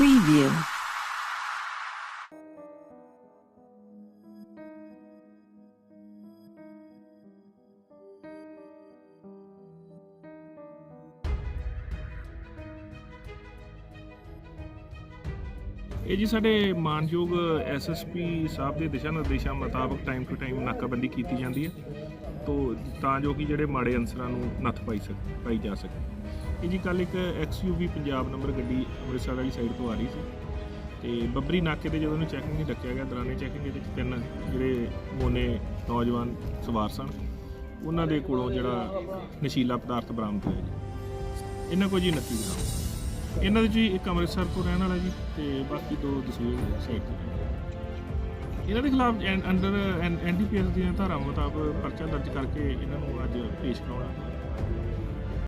хуевею. ਇਹ ਜੀ ਸਾਡੇ ਮਾਨਯੋਗ ਐਸਐਸਪੀ ਸਾਹਿਬ ਦੇ ਦਿਸ਼ਾ ਨਿਰਦੇਸ਼ਾਂ ਮੁਤਾਬਕ ਟਾਈਮ ਟੂ ਟਾਈਮ ਨਾਕਾਬੰਦੀ ਕੀਤੀ ਜਾਂਦੀ ਹੈ। ਤੋ ਤਾਂ ਜੋ ਕਿ ਜਿਹੜੇ ਮਾੜੇ ਅਨਸਰਾਂ ਨੂੰ ਨੱਥ ਪਾਈ ਸਕ, ਪਾਈ ਜਾ ਸਕੇ। ਇਹ ਜੀ ਕੱਲ ਇੱਕ ਐਕਸਯੂਵੀ ਪੰਜਾਬ ਨੰਬਰ ਗੱਡੀ ਅੰਮ੍ਰਿਤਸਰ ਵਾਲੀ ਸਾਈਡ ਤੋਂ ਆ ਰਹੀ ਸੀ। ਤੇ ਬੱਬਰੀ ਨਾਕੇ ਤੇ ਜਦੋਂ ਉਹਨੂੰ ਚੈਕਿੰਗ ਨਹੀਂ ਰੱਖਿਆ ਗਿਆ, ਦੌਰਾਨੇ ਚੈਕਿੰਗ ਦੇ ਵਿੱਚ ਤਿੰਨ ਜਿਹੜੇ ਮੋਨੇ ਨੌਜਵਾਨ ਸਵਾਰ ਸਨ। ਉਹਨਾਂ ਦੇ ਕੋਲੋਂ ਜਿਹੜਾ ਨਸ਼ੀਲਾ ਪਦਾਰਥ ਬਰਾਮਦ ਹੋਇਆ ਜੀ। ਇਹਨਾਂ ਕੋਲ ਜੀ 29 ਗ੍ਰਾਮ। ਇਹਨਾਂ ਦੇ ਜੀ ਇੱਕ ਅੰਮ੍ਰਿਤਸਰ ਤੋਂ ਰਹਿਣ ਵਾਲਾ ਜੀ ਤੇ ਬਾਕੀ ਦੋ ਦਸੂਰ ਸਾਈਡ ਤੋਂ। ਇਹਨਾਂ ਦੇ ਖਿਲਾਫ ਐਨ- ਅੰਡਰ ਐਨਡੀਪੀਐਸ ਦੀਆਂ ਧਾਰਾਵਾਂ ਮੁਤਾਬਕ ਪਰਚਾ ਦਰਜ ਕਰਕੇ ਇਹਨਾਂ ਨੂੰ ਅੱਜ ਪੇਸ਼ ਕਰਾਉਣਾ।